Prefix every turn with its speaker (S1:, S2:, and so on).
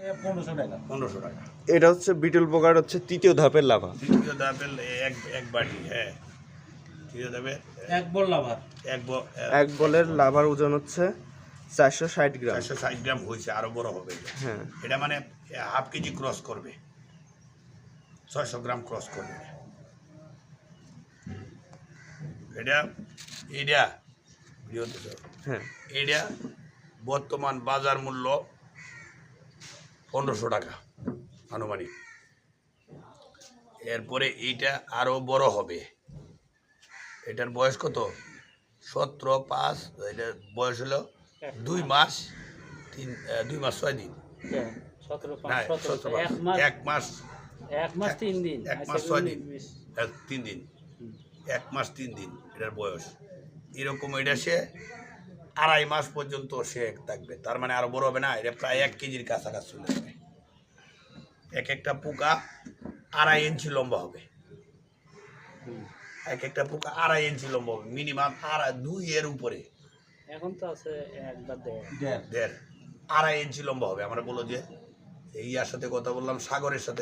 S1: পনেরোশো টাকা।
S2: পনেরোশো
S3: এটা হচ্ছে বিটল পোকার হচ্ছে তৃতীয় ধাপের লাভা।
S2: তৃতীয় ধাপের এক এক বাটি হ্যাঁ। তৃতীয় ধাপে
S1: এক বললা ভাত
S2: এক ব-
S3: এক বলের লাভার ওজন হচ্ছে চারশো ষাট গ্রাম।
S2: চারশো ষাট গ্রাম হয়েছে আরও বড় হবে
S3: হ্যাঁ।
S2: এটা মানে হাফ কেজি ক্রস করবে। ছয়শো গ্রাম ক্রস করবে। এটা এটা
S3: হ্যাঁ।
S2: এটা বর্তমান বাজার মূল্য পনেরোশো টাকা আনুমানিক। এরপরে এইটা আরও বড় হবে। এটার বয়স কত? সতেরো পাঁচ এটার বয়স হলো দুই মাস তিন দুই মাস ছয় দিন।
S1: সতেরো এক
S2: মাস এক মাস।
S1: তিন দিন।
S2: এক
S1: আচ্ছা,
S2: মাস ছয় দিন। তিন দিন। এক মাস তিন দিন এটার বয়স। এরকম এটা সে আড়াই মাস পর্যন্ত সে থাকবে। তার মানে আরও বড় হবে না এটা প্রায় এক কেজির কাছাকাছি চলে যাবে। এক একটা পোকা আড়াই ইঞ্চি লম্বা হবে।
S1: হুম।
S2: এক একটা পোকা আড়াই ইঞ্চি লম্বা হবে মিনিমাম আড়াই দুই এর উপরে।
S1: এখন তো আছে একবার দেড়।
S2: দেড়। আড়াই ইঞ্চি লম্বা হবে। আমরা বলো যে এই ইয়ার সাথে কথা বললাম সাগরের সাথে